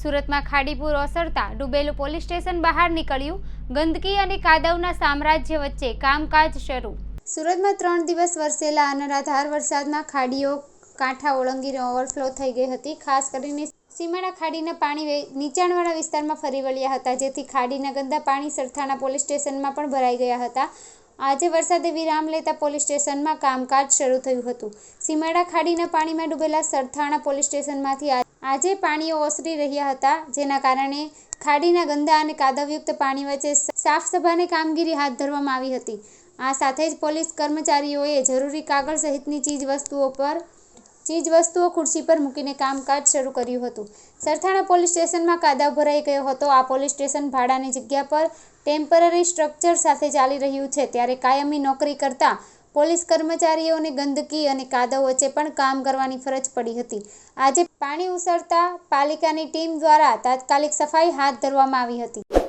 સુરતમાં ખાડીપુર ઓસરતા ડૂબેલું પોલીસ સ્ટેશન બહાર નીકળ્યું. ગંદકી અને કાદવના સામ્રાજ્ય વચ્ચે કામકાજ શરૂ. સુરતમાં ત્રણ દિવસ વરસેલા અનરાધાર વરસાદમાં ખાડીઓ, કાંઠા ઓળંગીને ઓવરફ્લો થઈ ગઈ હતી. ખાસ કરીને સીમાડા ખાડીના પાણી નીચાણવાળા વિસ્તારમાં ફરી વળ્યા હતા, જેથી ખાડીના ગંદા પાણી સરથાણા પોલીસ સ્ટેશનમાં પણ ભરાઈ ગયા હતા. આજે વરસાદે વિરામ લેતા પોલીસ સ્ટેશનમાં કામકાજ શરૂ થયું હતું. સીમાડા ખાડીના પાણીમાં ડૂબેલા સરથાણા પોલીસ સ્ટેશનમાંથી આજે પાણીઓ ઓસરી રહ્યા હતા, જેના કારણે ખાડીના ગંદા અને કાદવયુક્ત પાણી વચ્ચે સાફ સફાઈની કામગીરી હાથ ધરવામાં આવી હતી. આ સાથે જ પોલીસ કર્મચારીઓએ જરૂરી કાગળ સહિતની ચીજ વસ્તુઓ પર, ચીજ વસ્તુઓ ખુરશી પર મૂકીને કામકાજ શરૂ કર્યું હતું. સરથાણા પોલીસ સ્ટેશનમાં કાદવ ભરાઈ ગયો હતો. આ પોલીસ સ્ટેશન ભાડાની જગ્યા પર ટેમ્પરરી સ્ટ્રક્ચર સાથે ચાલી રહ્યું છે. ત્યારે કાયમી નોકરી કરતા પોલીસ કર્મચારીઓને ગંદકી અને કાદવ વચ્ચે પણ કામ કરવાની ફરજ પડી હતી. આજે પાણી ઉસળતા પાલિકાની ટીમ દ્વારા તાત્કાલિક સફાઈ હાથ ધરવામાં આવી હતી.